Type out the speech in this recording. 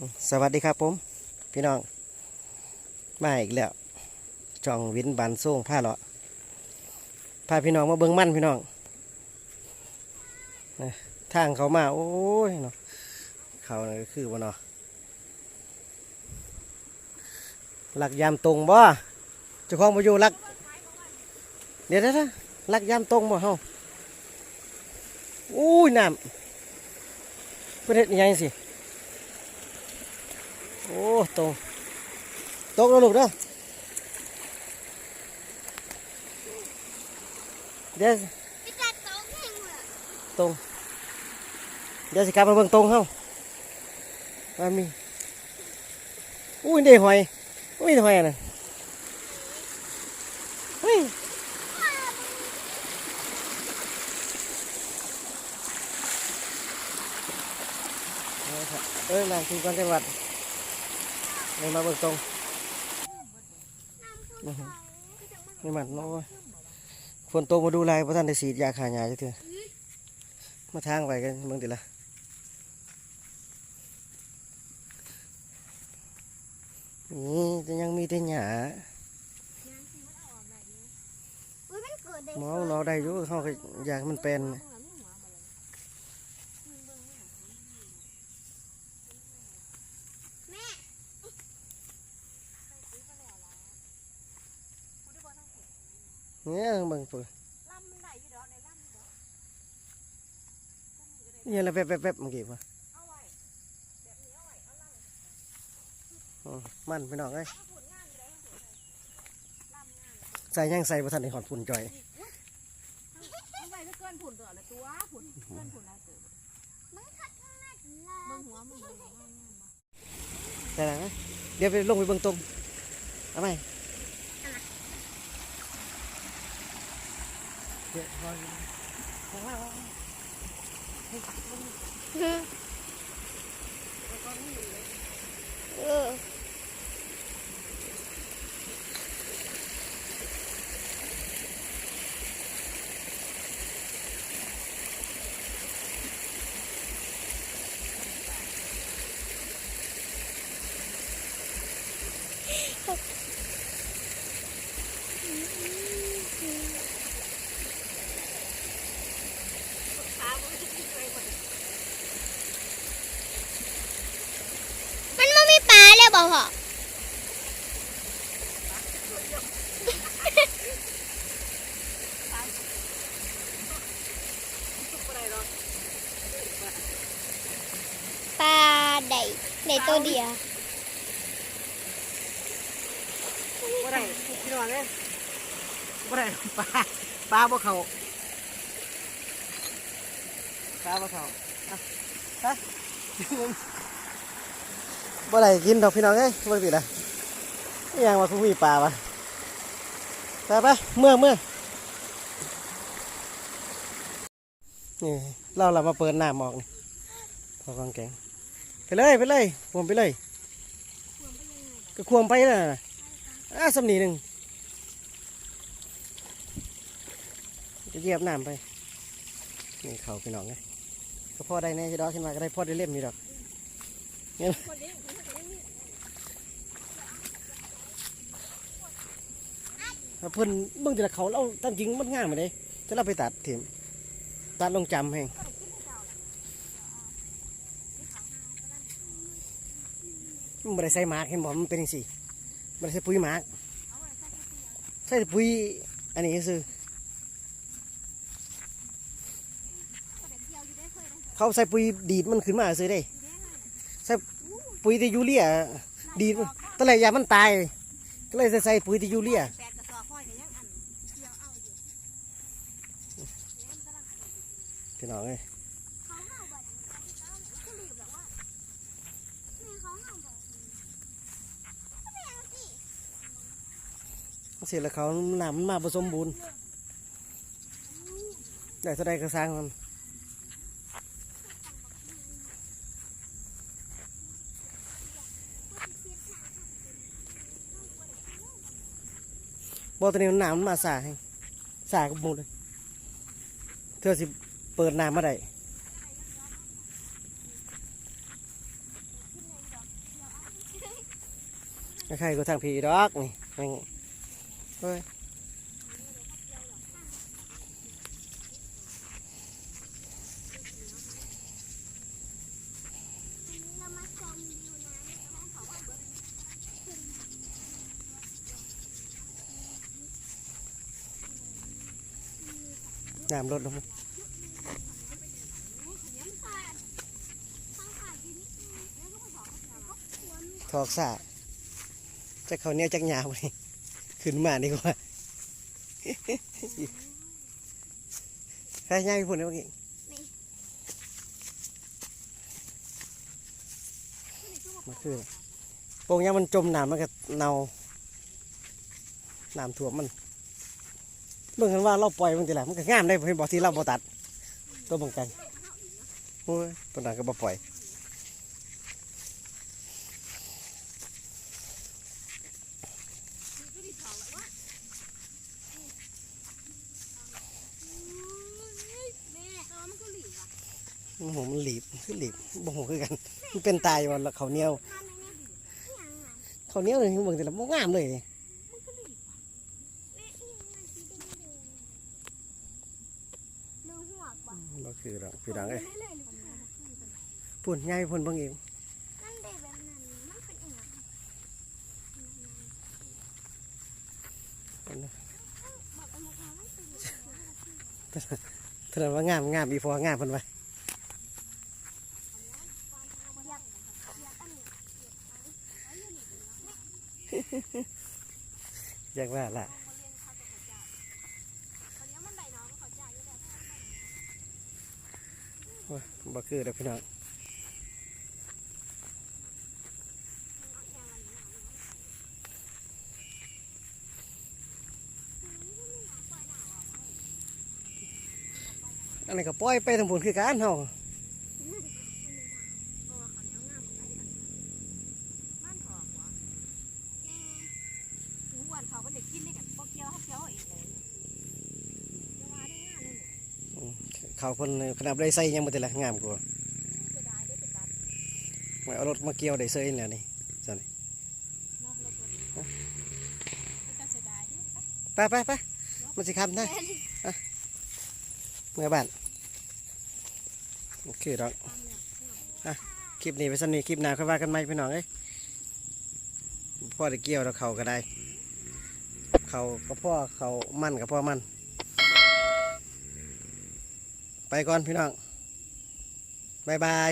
สวัสดีครับผม พี่น้อง มาอีกแล้วจองวินบันส่งผ้าเลาะพาพี่น้องมาเบิ่งมั่นพี่น้องนะทางเขามาโอ้ยเนาะเขานี่ก็คือว่าเนาะหลักยามตรงบ่เจ้าของมาอยู่หลัก เดี๋ยวนะหลักยามตรงบ่เฮาอุ้ยน้ำเพื่อนเฮ็ดอิหยังสิ โอ้ตรงตรงแล้วลูกเด้อเดี๋ยวไปจัดโต๊ะแข่งเหรอตรงเดี๋ยวสิกลับมาเบิ่งตรงเฮาว่ามีอุ้ยได้หอยอุ้ยได้หอยอันน่ะเฮ้ยเอาเถอะเอ้ยนางคือกันจังหวัด เลยมาเบิ่งตรงอื้อหือนี่มันน้อยฝนตกมาดูแลพระท่านได้สีดยาขายาจักเถื่อมาทางไปกันเบิ่งติละนี่จะยังมีแต่หญ้าอุ้ยมันเกิดได้หมอเราได้อยู่เขาก็อยากให้มันเป็น แม่ เนี่ยเบิ่งเปิดเนี่ยละแป๊บแป๊บแป๊บเมื่อกี้ป่ะอ๋อมันพี่น้องเอ้ยใส่ยังใส่ประทันในหอดฝุ่นจ่อยเอาไว้ก็เกินผุนตัวละตัวผุนเกินผุนละตัวมันขัดแม่ลาเบิ่งหัวมึงเบิ่งหัวมึงใส่ไหมเดี๋ยวไปลงไปเบิ่งตรงเอาไหม เดี๋ยวรออยู่ข้างล่าง เออ มันไม่มีปลาเลยบอกพ่อปลา ได้ได้ตัวเดียวบ่ได้พี่น้องเอ้ยบ่ได้ปลาปลาบ่เข้าปลาบ่เข้าอะฮะบ่ได้กินดอกพี่น้องเอ้ยบ่ได้ติดอะนี่ยังว่าคือมีปลาวะไปไปเมื่อเมื่อนี่เราเรามาเปิดน้ำออกนี่พอกองแกง ไปเลยไปเลยควมไปเลย ก็ควมไปแล้วนะอะสำนีหนึ่งจะเหยียบน้ำไปนี่เขาไปหนองไงก็พ่อได้แน่จะดอกขึ้นมาก็ได้พ่อได้เล่มนี่ดอกเนี่ยถ้าเพิ่นเบิ่งแต่ละเขาเราตามจริงมันง่ายมเลยจะเราไปตัดถิ่มตัดลงจำแหง มันไม่ได้ใส่หมากเห็นบอกมันเป็นยังสี่ไม่ได้ใส่ปุ๋ยหมากใส่ปุ๋ยอันนี้คือเขาใส่ปุ๋ยดีดมันขึ้นมาซื้อได้ใส่ปุ๋ยที่ยูเรียดีดตอนแรกยามันตายก็เลยใส่ปุ๋ยที่ยูเรียแปดกระสอบพ่อยกันยังอันพี่น้องเอ้ย เขาเห่าบ่อยเขารีบหรอว่าแม่เขาเห่าบ่อยก็ไม่เอาสิ เสร็จแล้วเขาหน้ำมันมาผสมบูรณ์ได้เท่าใดก็สร้างมันบอตัวนี้มันน้ำมันมาสาให้สากับหมดเลยเธอสิเปิดน้ำมาได้ใครก็ทางผีดอกนี่ เฮ้ยน้ำแล้วก็เขาว่าเบิร์ดน้ำลงขาดต้อดอยู่นิดนึงแล้วก็มาบอกว่าเขาควรทอกซ่าจะเขาเนี้ยจักหยาวนี่ ขึ้นมาดีกว่าใครย่างพูดได้บ้างอีกมันคือโป่งยังมันจมน้ำมันก็เน่าน้ำท่วมมันเบิ่งกันว่าเราปล่อยมันจะแหละมันก็งามได้เห็นบอกที่เราบ่ตัด ตัวบังกันโอ้ยตัวนั้นก็บ่ปล่อย แม่เออมันก็หลีบอะ โอ้โหมันหลีบคือหลีบบ่โหคือกัน มันเป็นตายวันละเขาวเหนียวทำในนี้ยังไงเขาวเหนียวเลยเบิ่งแต่ละบ่งามเลยนี่แม่อีมันสีแดงแดงดูหัวบ่บ่คือดอกพี่ดังเอ้ยไม่เลยหรือเปล่าพุ่นใหญ่พุ่นเบิ่งเองนั่นเด็แบบนั้นมันเป็นอีกอย่างบอกเอามาทำมันเป็นอย่างนั้นเท่านั้นว่างามงามอีพองามเพิ่นว่า อยากอยากอันนี้ อยากว่าล่ะคนนี้มันใบน้อเดอกพี่น้องอันนี้ก็ปล่อยไปทางพุ่นคือกันเฮา บ้านถอกวะหูวันเขาก็เด็กกินได้กันพวกเกี้ยวเขาเกี้ยวเองเลยจะมาได้ง่ายเลย อืม เขาเพิ่นขนาดได้ใส่ยังบ่แต่ละงามกว่าไม่เอารถมาเกี่ยวได้เซยแล้วนี่นอกรถรถก็จะได้เด้อไปไปไปมันสิคำได้อะเมื่อบ้านโอเคดอกอะคลิปนี้ไปสำนีคลิปหน้าค่อยว่ากันใหม่พี่น้องเอ้ยพ่อได้เกี่ยวแล้วเขาก็ได้เขาก็พ่อเขามั่นกับพ่อมั่น ไปก่อนพี่น้องบายบาย